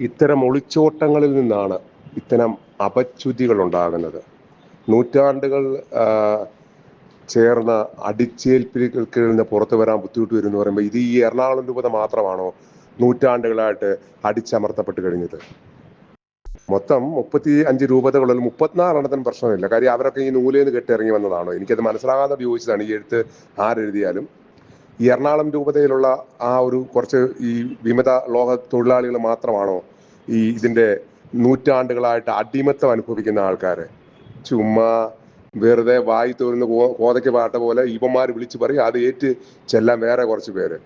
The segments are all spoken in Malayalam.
ഇത്തരം ഒളിച്ചോട്ടങ്ങളിൽ നിന്നാണ് ഇത്തരം അപച്യുതികൾ ഉണ്ടാകുന്നത് നൂറ്റാണ്ടുകൾ ചേർന്ന അടിച്ചേൽപ്പിക്കൽ നിന്ന് പുറത്തു വരാൻ ബുദ്ധിമുട്ട് വരും എന്ന് പറയുമ്പോൾ ഇത് ഈ എറണാകുളം രൂപത മാത്രമാണോ നൂറ്റാണ്ടുകളായിട്ട് അടിച്ചമർത്തപ്പെട്ട് കഴിഞ്ഞത്? മൊത്തം മുപ്പത്തി അഞ്ച് രൂപതകളിൽ മുപ്പത്തിനാറെണ്ണത്തിന് പ്രശ്നമില്ല. കാര്യം അവരൊക്കെ ഈ നൂലേന്ന് കെട്ടിറങ്ങി വന്നതാണോ? എനിക്കത് മനസ്സിലാകാതെ ഉപയോഗിച്ചതാണ് ഈ എഴുത്ത് ആരെഴുതിയാലും. ഈ എറണാകുളം രൂപതയിലുള്ള ആ ഒരു കുറച്ച് ഈ വിമത ലോക തൊഴിലാളികൾ മാത്രമാണോ ഈ ഇതിന്റെ നൂറ്റാണ്ടുകളായിട്ട് അടിമത്തം അനുഭവിക്കുന്ന ആൾക്കാരെ. ചുമ്മാ വെറുതെ വായി തോരുന്ന കോതയ്ക്ക് പാട്ട പോലെ ഇവന്മാർ വിളിച്ചു പറയും അത് ഏറ്റ് ചെല്ലാൻ വേറെ കുറച്ച് പേര്.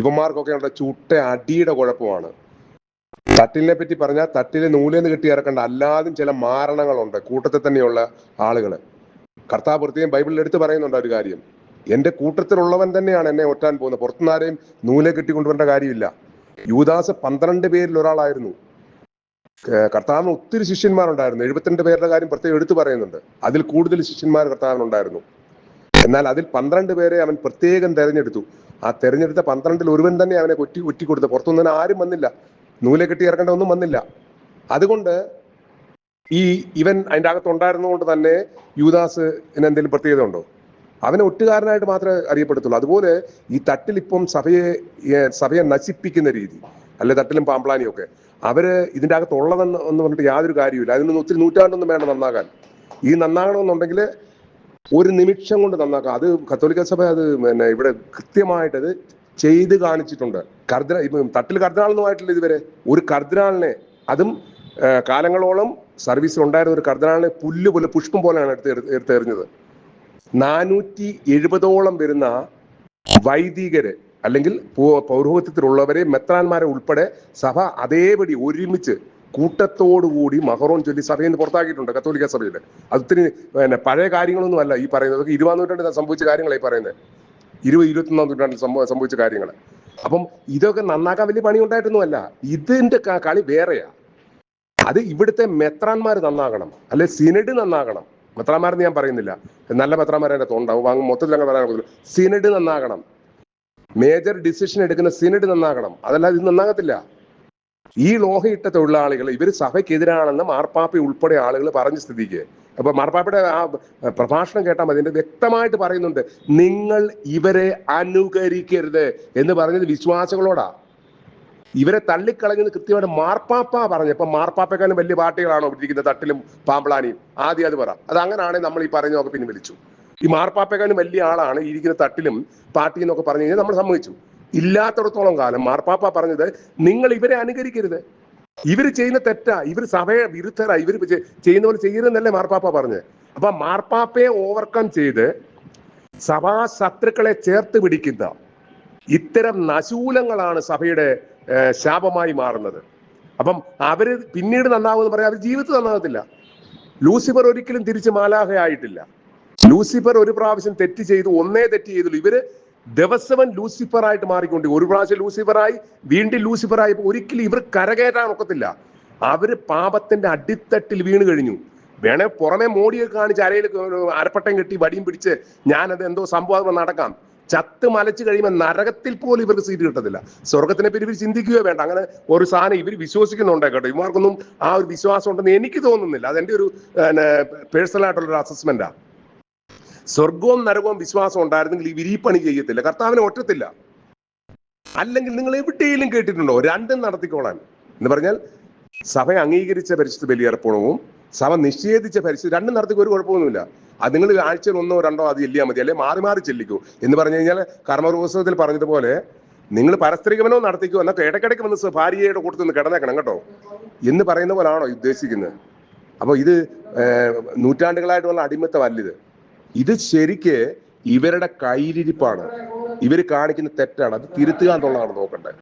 ഇവന്മാർക്കൊക്കെ ഉള്ള ചുട്ട അടിയുടെ കുഴപ്പമാണ്. തട്ടിലിനെ പറ്റി പറഞ്ഞാൽ തട്ടിൽ നൂലേന്ന് കെട്ടി ഇറക്കേണ്ട അല്ലാതും ചില മാരണങ്ങളുണ്ട് കൂട്ടത്തിൽ തന്നെയുള്ള ആളുകൾ കർത്താവ് പ്രത്യേകം ബൈബിളിൽ എടുത്ത് പറയുന്നുണ്ട് ഒരു കാര്യം എന്റെ കൂട്ടത്തിലുള്ളവൻ തന്നെയാണ് എന്നെ ഒറ്റാൻ പോകുന്നത് പുറത്തുനിന്നാരെയും നൂലെ കെട്ടിക്കൊണ്ടുവരേണ്ട കാര്യമില്ല. യൂദാസ് പന്ത്രണ്ട് പേരിൽ ഒരാളായിരുന്നു. കർത്താവിന് ഒത്തിരി ശിഷ്യന്മാരുണ്ടായിരുന്നു. എഴുപത്തിരണ്ട് പേരുടെ കാര്യം പ്രത്യേകം എടുത്തു പറയുന്നുണ്ട്. അതിൽ കൂടുതൽ ശിഷ്യന്മാർ കർത്താവിനുണ്ടായിരുന്നു. എന്നാൽ അതിൽ പന്ത്രണ്ട് പേരെ അവൻ പ്രത്യേകം തെരഞ്ഞെടുത്തു. ആ തെരഞ്ഞെടുത്ത പന്ത്രണ്ടിൽ ഒരുവൻ തന്നെ അവനെ കൊറ്റി ഒറ്റിക്കൊടുത്തു. പുറത്തുനിന്ന് ആരും വന്നില്ല. നൂലെ കെട്ടി ഇറക്കേണ്ട ഒന്നും വന്നില്ല. അതുകൊണ്ട് ഈ ഇവൻ അതിന്റെ അകത്ത് ഉണ്ടായിരുന്നതുകൊണ്ട് തന്നെ യൂദാസ് എന്തെങ്കിലും പ്രത്യേകത ഉണ്ടോ? അവനെ ഒറ്റുകാരനായിട്ട് മാത്രമേ അറിയപ്പെടത്തുള്ളൂ. അതുപോലെ ഈ തട്ടിൽ ഇപ്പം സഭയെ സഭയെ നശിപ്പിക്കുന്ന രീതി അല്ലെ തട്ടിലും പാമ്പ്ലാനിയും അവർ ഇതിന്റെ അകത്ത് ഉള്ളതെന്ന് എന്ന് പറഞ്ഞിട്ട് യാതൊരു കാര്യമില്ല അതിനൊന്നും ഒത്തിരി നൂറ്റാണ്ടൊന്നും വേണ്ട നന്നാകാൻ. ഈ നന്നാകണമെന്നുണ്ടെങ്കിൽ ഒരു നിമിഷം കൊണ്ട് നന്നാക്കാം. അത് കത്തോലിക്ക സഭ അത് പിന്നെ ഇവിടെ കൃത്യമായിട്ടത് ചെയ്ത് കാണിച്ചിട്ടുണ്ട്. കർദിന ഇപ്പം തട്ടിൽ കർദിനാളൊന്നും ആയിട്ടില്ല ഇതുവരെ. ഒരു കർദിനാളിനെ അതും കാലങ്ങളോളം സർവീസിൽ ഉണ്ടായിരുന്ന ഒരു കർദിനാളിനെ പുല്ല് പോലെ പുഷ്പം പോലെയാണ് എടുത്ത് എടുത്തെറിഞ്ഞത്. നാനൂറ്റി എഴുപതോളം വരുന്ന വൈദികര് അല്ലെങ്കിൽ പൗരോഹിത്യത്തിലുള്ളവരെ മെത്രാന്മാരെ ഉൾപ്പെടെ സഭ അതേപടി ഒരുമിച്ച് കൂട്ടത്തോടുകൂടി മഹറോൻ ചൊല്ലി സഭയിൽ നിന്ന് പുറത്താക്കിയിട്ടുണ്ട് കത്തോലിക്ക സഭയിൽ. അത് പിന്നെ പഴയ കാര്യങ്ങളൊന്നും അല്ല ഈ പറയുന്നത്. അതൊക്കെ ഇരുപതാം നൂറ്റാണ്ടിൽ സംഭവിച്ച കാര്യങ്ങളായി പറയുന്നത്. ഇരുപത് ഇരുപത്തൊന്നാം നൂറ്റാണ്ടിൽ സംഭവ സംഭവിച്ച കാര്യങ്ങൾ അപ്പം ഇതൊക്കെ നന്നാക്കാൻ വലിയ പണി ഉണ്ടായിട്ടൊന്നുമല്ല ഇതിന്റെ കളി വേറെയാ. അത് ഇവിടുത്തെ മെത്രാന്മാർ നന്നാകണം. അല്ലെ സിനഡ് നന്നാകണം. മെത്രാന്മാരെന്ന് ഞാൻ പറയുന്നില്ല. നല്ല മെത്രാന്മാരെ തോന്നുണ്ടാവും മൊത്തത്തിൽ അങ്ങനെ പറയാൻ സിനഡ് നന്നാകണം. മേജർ ഡിസിഷൻ എടുക്കുന്ന സിനഡ് നന്നാകണം. അതല്ലാതെ ഇത് നന്നാകത്തില്ല. ഈ ലോഹയിട്ട തൊഴിലാളികൾ ഇവർ സഭയ്ക്കെതിരാണെന്ന് മാർപ്പാപ്പ ഉൾപ്പെടെ ആളുകൾ പറഞ്ഞ സ്ഥിതിക്ക്. അപ്പൊ മാർപ്പാപ്പയുടെ ആ പ്രഭാഷണം കേട്ടാൽ മതി. വ്യക്തമായിട്ട് പറയുന്നുണ്ട്. നിങ്ങൾ ഇവരെ അനുകരിക്കരുത് എന്ന് പറഞ്ഞത് വിശ്വാസികളോടാ. ഇവരെ തള്ളിക്കളഞ്ഞത് കൃത്യമായിട്ട് മാർപ്പാപ്പ പറഞ്ഞു ഇപ്പൊ മാർപ്പാപ്പക്കാരും വലിയ പാർട്ടികളാണോ ഇരിക്കുന്നത് തട്ടിലും പാമ്പളാനിയും. ആദ്യം അത് പറ. അത് അങ്ങനെയാണെങ്കിൽ നമ്മൾ ഈ പറയുന്നതൊക്കെ പിൻവലിച്ചു ഈ മാർപ്പാപ്പയെക്കാളും വലിയ ആളാണ് ഇരിക്കുന്ന തട്ടിലും പാർട്ടി എന്നൊക്കെ പറഞ്ഞു കഴിഞ്ഞാൽ നമ്മൾ സമ്മതിച്ചു. ഇല്ലാത്തടത്തോളം കാലം മാർപ്പാപ്പ പറഞ്ഞത് നിങ്ങൾ ഇവരെ അനുകരിക്കരുത്. ഇവർ ചെയ്യുന്ന തെറ്റാ. ഇവർ സഭയെ വിരുദ്ധരാ. ഇവർ ചെയ്യുന്ന പോലെ ചെയ്യരുതെന്നല്ലേ മാർപ്പാപ്പ പറഞ്ഞത്. അപ്പൊ മാർപ്പാപ്പയെ ഓവർകം ചെയ്ത് സഭാ ശത്രുക്കളെ ചേർത്ത് പിടിക്കുന്ന ഇത്തരം നശൂലങ്ങളാണ് സഭയുടെ ശാപമായി മാറുന്നത്. അപ്പം അവർ പിന്നീട് നന്നാവുമെന്ന് പറയാം. അവർ ജീവിതത്തിൽ നന്നാകത്തില്ല. ലൂസിഫർ ഒരിക്കലും തിരിച്ച് മാലാഹയായിട്ടില്ല ലൂസിഫർ ഒരു പ്രാവശ്യം തെറ്റ് ചെയ്തു ഒന്നേ തെറ്റ് ചെയ്തുള്ളൂ. ഇവർ ദിവസവൻ ലൂസിഫർ ആയിട്ട് മാറിക്കൊണ്ട് ഒരു പ്രാവശ്യം ലൂസിഫറായി വീണ്ടും ലൂസിഫറായി ഒരിക്കലും ഇവർ കരകയറ്റാൻ ഒക്കത്തില്ല. അവർ പാപത്തിന്റെ അടിത്തട്ടിൽ വീണ് കഴിഞ്ഞു. വേണേ പുറമെ മോടിയെ കാണിച്ച് അരയിൽ അരപ്പട്ടം കെട്ടി വടിയും പിടിച്ച് ഞാനത് എന്തോ സംഭവം നടക്കാം. ചത്ത് മലച്ച് കഴിയുമ്പോൾ നരകത്തിൽ പോലും ഇവർക്ക് സീറ്റ് കിട്ടത്തില്ല. സ്വർഗത്തിനെ പറ്റി ഇവർ ചിന്തിക്കുകയോ വേണ്ട. അങ്ങനെ ഒരു സാധനം ഇവർ വിശ്വസിക്കുന്നുണ്ടോ കേട്ടോ. ഇവർക്കൊന്നും ആ ഒരു വിശ്വാസം ഉണ്ടെന്ന് എനിക്ക് തോന്നുന്നില്ല. അതെന്റെ ഒരു പേഴ്സണൽ ആയിട്ടുള്ള ഒരു അസസ്മെന്റാ സ്വർഗവും നരകവും വിശ്വാസം ഉണ്ടായിരുന്നെങ്കിൽ ഈ വിരിപ്പണി ചെയ്യത്തില്ല. കർത്താവിനെ ഒറ്റത്തില്ല. അല്ലെങ്കിൽ നിങ്ങൾ എവിടെയെങ്കിലും കേട്ടിട്ടുണ്ടോ? രണ്ടും നടത്തിക്കോളാൻ. എന്ന് പറഞ്ഞാൽ സഭ അംഗീകരിച്ച പരിശുദ്ധ ബലിയർപ്പണവും സഭ നിഷേധിച്ച പരിശുദ്ധ രണ്ടും നടത്തിക്ക് ഒരു കുഴപ്പമൊന്നുമില്ല. അത് നിങ്ങൾ ആഴ്ചയിൽ ഒന്നോ രണ്ടോ അത് ചെല്ലിയാൽ മതി. അല്ലെ മാറി മാറി ചെല്ലിക്കൂ. എന്ന് പറഞ്ഞു കഴിഞ്ഞാൽ കർമ്മപുസ്തകത്തിൽ പറഞ്ഞതുപോലെ നിങ്ങൾ പരസ്ത്രീകമനോ നടത്തിക്കോ എന്നൊക്കെ ഇടയ്ക്കിടയ്ക്ക് വന്ന് ഭാര്യയുടെ കൂട്ടത്തിൽ നിന്ന് കിടന്നേക്കണം കേട്ടോ. എന്ന് പറയുന്ന പോലാണോ ഉദ്ദേശിക്കുന്നത്? അപ്പോൾ ഇത് നൂറ്റാണ്ടുകളായിട്ടുള്ള നൂറ്റാണ്ടുകളായിട്ടുള്ള അടിമത്തമല്ല ഇത്. ഇത് ശരിക്ക് ഇവരുടെ കയ്യിലിരിപ്പാണ്. ഇവർ കാണിക്കുന്ന തെറ്റാണ്. അത് തിരുത്തുക എന്നുള്ളതാണ് നോക്കേണ്ടത്.